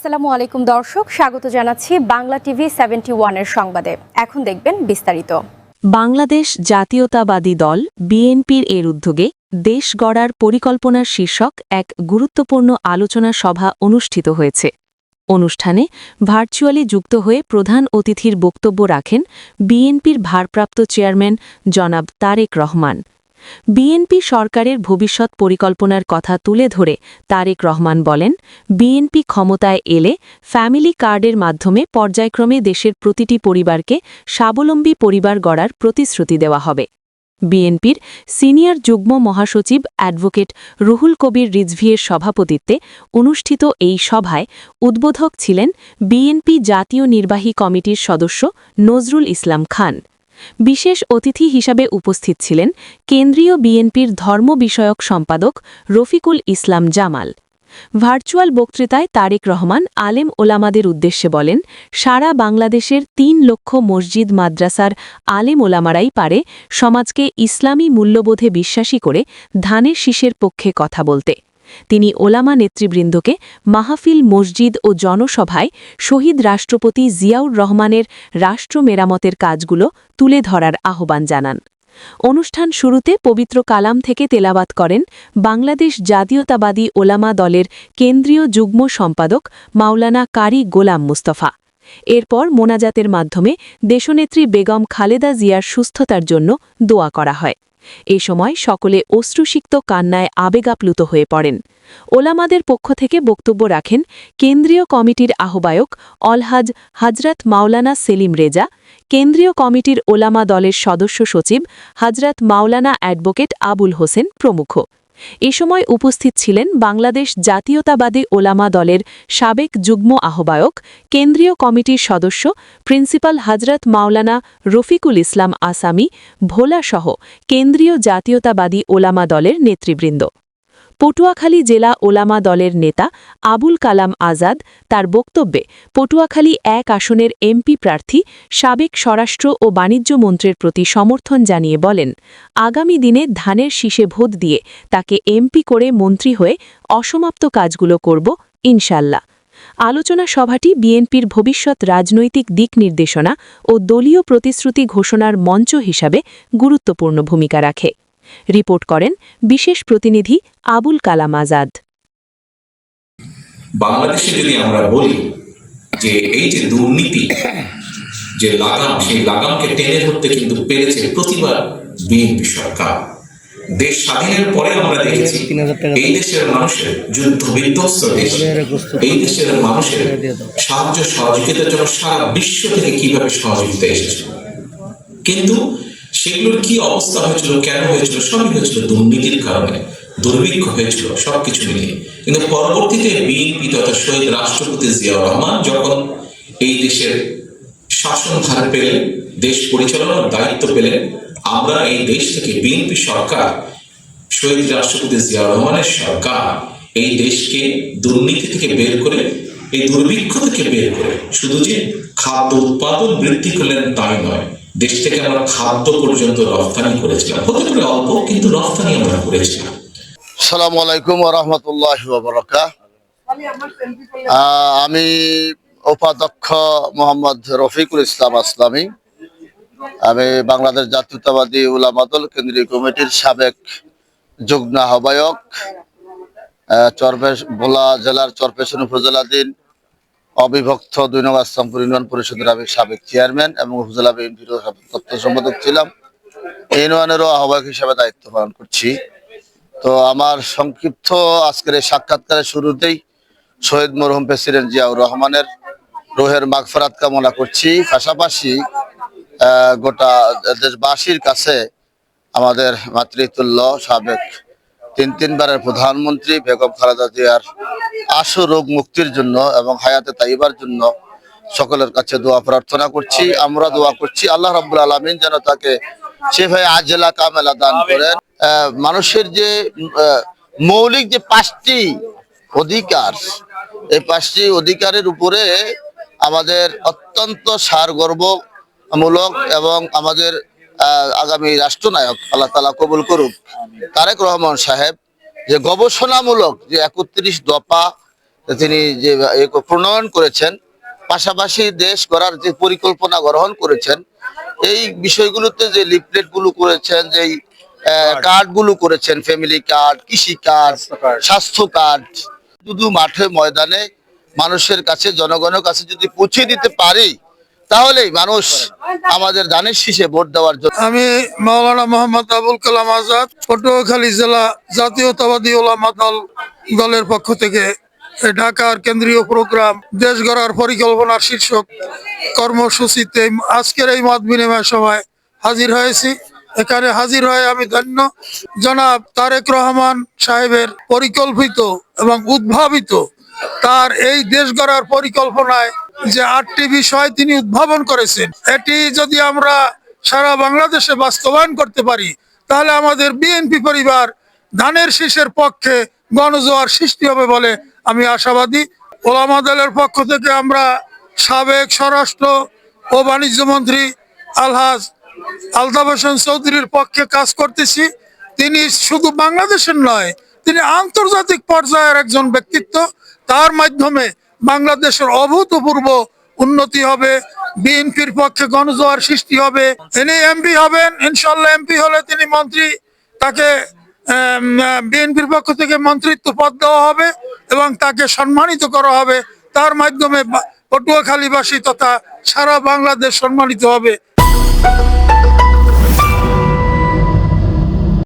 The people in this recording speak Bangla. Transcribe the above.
আসসালামু আলাইকুম দর্শক, স্বাগত জানাচ্ছি বাংলা টিভি সেভেন্টি ওয়ানের সংবাদে। এখন দেখবেন বিস্তারিত। বাংলাদেশ জাতীয়তাবাদী দল বিএনপির এর উদ্যোগে দেশ গড়ার পরিকল্পনার শীর্ষক এক গুরুত্বপূর্ণ আলোচনা সভা অনুষ্ঠিত হয়েছে। অনুষ্ঠানে ভার্চুয়ালি যুক্ত হয়ে প্রধান অতিথির বক্তব্য রাখেন বিএনপির ভারপ্রাপ্ত চেয়ারম্যান জনাব তারেক রহমান। বিএনপি সরকারের ভবিষ্যৎ পরিকল্পনার কথা তুলে ধরে তারেক রহমান বলেন, বিএনপি ক্ষমতায় এলে ফ্যামিলি কার্ডের মাধ্যমে পর্যায়ক্রমে দেশের প্রতিটি পরিবারকে স্বাবলম্বী পরিবার গড়ার প্রতিশ্রুতি দেওয়া হবে। বিএনপির সিনিয়র যুগ্ম মহাসচিব অ্যাডভোকেট রুহুল কবির রিজভিয়ের সভাপতিত্বে অনুষ্ঠিত এই সভায় উদ্বোধক ছিলেন বিএনপি জাতীয় নির্বাহী কমিটির সদস্য নজরুল ইসলাম খান। বিশেষ অতিথি হিসাবে উপস্থিত ছিলেন কেন্দ্রীয় বিএনপির ধর্ম বিষয়ক সম্পাদক রফিকুল ইসলাম জামাল। ভার্চুয়াল বক্তৃতায় তারেক রহমান আলেম ওলামাদের উদ্দেশ্যে বলেন, সারা বাংলাদেশের তিন লক্ষ মসজিদ মাদ্রাসার আলেম ওলামারাই পারে সমাজকে ইসলামী মূল্যবোধে বিশ্বাসী করে ধানের শীষের পক্ষে কথা বলতে। তিনি ওলামা নেতৃবৃন্দকে মাহফিল, মসজিদ ও জনসভায় শহীদ রাষ্ট্রপতি জিয়াউর রহমানের রাষ্ট্র মেরামতের কাজগুলো তুলে ধরার আহ্বান জানান। অনুষ্ঠান শুরুতে পবিত্র কালাম থেকে তেলাবাত করেন বাংলাদেশ জাতীয়তাবাদী ওলামা দলের কেন্দ্রীয় যুগ্ম সম্পাদক মাওলানা কারি গোলাম মুস্তফা। এরপর মোনাজাতের মাধ্যমে দেশনেত্রী বেগম খালেদা জিয়ার সুস্থতার জন্য দোয়া করা হয়। এ সময় সকলে অশ্রুসিক্ত কান্নায় আবেগাপ্লুত হয়ে পড়েন। ওলামাদের পক্ষ থেকে বক্তব্য রাখেন কেন্দ্রীয় কমিটির আহ্বায়ক অলহাজ হাজরাত মাওলানা সেলিম রেজা, কেন্দ্রীয় কমিটির ওলামা দলের সদস্য সচিব হাজরাত মাওলানা অ্যাডভোকেট আবুল হোসেন প্রমুখ। এ সময় উপস্থিত ছিলেন বাংলাদেশ জাতীয়তাবাদী ওলামা দলের সাবেক যুগ্ম আহ্বায়ক, কেন্দ্রীয় কমিটির সদস্য, প্রিন্সিপাল হজরত মাওলানা রফিকুল ইসলাম আসামি, ভোলাসহ কেন্দ্রীয় জাতীয়তাবাদী ওলামা দলের নেতৃবৃন্দ। পটুয়াখালী জেলা ওলামা দলের নেতা আবুল কালাম আজাদ তার বক্তব্যে পটুয়াখালী এক আসনের এমপি প্রার্থী, সাবেক স্বরাষ্ট্র ও বাণিজ্য মন্ত্রের প্রতি সমর্থন জানিয়ে বলেন, আগামী দিনে ধানের শীষে ভোট দিয়ে তাকে এমপি করে মন্ত্রী হয়ে অসমাপ্ত কাজগুলো করব ইনশাল্লাহ আলোচনা সভাটি বিএনপির ভবিষ্যৎ রাজনৈতিক দিক নির্দেশনা ও দলীয় প্রতিশ্রুতি ঘোষণার মঞ্চ হিসাবে গুরুত্বপূর্ণ ভূমিকা রাখে। রিপোর্ট করেন বিশেষ প্রতিনিধি আবুল কালাম আজাদ। বাংলাদেশে যদি আমরা বলি যে এই যে দুর্নীতি, যে লাগাম, সেই লাগামকে টেনে ধরতে কিন্তু পেরেছে প্রতিবার বিএনপি সরকার। দেশ স্বাধীনের পরে আমরা দেখেছি এই দেশের মানুষের যুদ্ধ বিধ্বস্ত দেশ, এই দেশের মানুষের সাহায্য সহযোগিতার জন্য সারা বিশ্ব থেকে কীভাবে সহযোগিতা এসেছে। কিন্তু সেগুলোর কি অবস্থা হয়েছিল, কেন হয়েছিল, সবই হয়েছিল দুর্নীতির কারণে। দুর্ভিক্ষ হয়েছিল, সবকিছু মিলিয়ে। কিন্তু পরবর্তীতে বিএনপি তথা শহীদ রাষ্ট্রপতি জিয়াউর রহমান যখন এই দেশের শাসনভার পেলেন, দেশ পরিচালনার দায়িত্ব পেলেন, আমরা এই দেশ থেকে বিএনপি সরকার, শহীদ রাষ্ট্রপতি জিয়াউর রহমানের সরকার, এই দেশকে দুর্নীতি থেকে বের করে, এই দুর্ভিক্ষ থেকে বের করে। শুধু যে খাদ্য উৎপাদন বৃদ্ধি করলেন তাই নয় দেশ থেকে আমরা খাদ্য পর্যন্ত রপ্তানি করেছিলাম। হতে পারে অল্প কিন্তু রপ্তানি আমরা করেছিলাম। সালামু আলাইকুম রহমতুল্লাহ আমি উপাধ্যক্ষ মোহাম্মদ রফিকুল ইসলাম আসলামী। আমি বাংলাদেশ জাতীয়তাবাদী উলামাদল কেন্দ্রীয় কমিটির সাবেক যুগ্ম আহ্বায়ক আহ, চরপেশ ভোলা জেলার চরপেশন উপজেলাধীন অবিভক্ত দুই নং আসামপুর ইউনিয়ন পরিষদের আমি সাবেক চেয়ারম্যান এবং উপজেলা বিএনপির তথ্য সম্পাদক ছিলাম। ইউনিয়নেরও আহ্বায়ক হিসেবে দায়িত্ব পালন করছি। তো আমার সংক্ষিপ্ত আজকের এই সাক্ষাৎকারের শুরুতেই শহীদ মরহুম প্রেসিডেন্ট জিয়াউর রহমানের রোহের মাগফরাত কামনা করছি। পাশাপাশি গোটা দেশবাসীর কাছে আমাদের মাতৃতুল্য সাবেক তিন তিনবারের প্রধানমন্ত্রী বেগম খালেদা জিয়ার আশু রোগ মুক্তির জন্য এবং হায়াতে তাইবার জন্য সকলের কাছে দোয়া প্রার্থনা করছি আমরা দোয়া করছি। আল্লাহ রাব্বুল আলামিন যেন তাকে সেভাবে আজেলা কামেলা দান করেন। মানুষের যে মৌলিক যে পাঁচটি অধিকার এই পাঁচটি অধিকারের উপরে আমাদের অত্যন্ত সারগর্বমূলক এবং আমাদের আগামী রাষ্ট্রনায়ক আল্লাহ তালা কবুল করুক। তারেক রহমান সাহেব যে গবেষণামূলক যে একত্রিশ দফা তিনি যে প্রণয়ন করেছেন পাশাপাশি দেশ গড়ার যে পরিকল্পনা গ্রহণ করেছেন এই বিষয়গুলোতে যে লিফলেটগুলো করেছেন যে কার্ডগুলো করেছেন ফ্যামিলি কার্ড কৃষি কার্ড স্বাস্থ্য কার্ড শুধু মাঠে ময়দানে মানুষের কাছে জনগণের কাছে যদি পৌঁছে দিতে পারি তাহলেই মানুষ আমাদের ধানের শীষে ভোট দেওয়ার জন্য আমি মাওলানা মোহাম্মদ আবুল কালাম আজাদ, পটুয়াখালী জেলা জাতীয়তাবাদী ওলামা দল দলের পক্ষ থেকে ঢাকার কেন্দ্রীয় প্রোগ্রাম দেশ গড়ার পরিকল্পনার শীর্ষক কর্মসূচিতে আজকের এই মত বিনিময় সভায় হাজির হয়েছি। এখানে হাজির হয়ে আমি ধন্য। জনাব তারেক রহমান সাহেবের পরিকল্পিত এবং উদ্ভাবিত তার এই দেশ গড়ার পরিকল্পনায় যে আটটি বিষয় তিনি উদ্ভাবন করেছেন, এটি যদি আমরা সারা বাংলাদেশে বাস্তবায়ন করতে পারি, তাহলে আমাদের বিএনপি পরিবার ধানের শীষের পক্ষে গণজোয়ার সৃষ্টি হবে বলে আমি আশাবাদী। ওলামা দলের পক্ষ থেকে আমরা সাবেক স্বরাষ্ট্র ও বাণিজ্য মন্ত্রী আলহাজ আলতাফ হোসেন চৌধুরীর পক্ষে কাজ করতেছি। তিনি শুধু বাংলাদেশের নয়, তিনি আন্তর্জাতিক পর্যায়ের একজন ব্যক্তিত্ব। তার মাধ্যমে বাংলাদেশের অভূতপূর্ব উন্নতি হবে, বিএনপির পক্ষে গণজোয়ার সৃষ্টি হবে, তিনি এমপি হবেন ইনশাল্লাহ এমপি হলে তিনি মন্ত্রী, তাকে বিএনপির পক্ষ থেকে মন্ত্রিত্ব পদ দেওয়া হবে এবং তাকে সম্মানিত করা হবে। তার মাধ্যমে পটুয়াখালীবাসী তথা সারা বাংলাদেশ সম্মানিত হবে।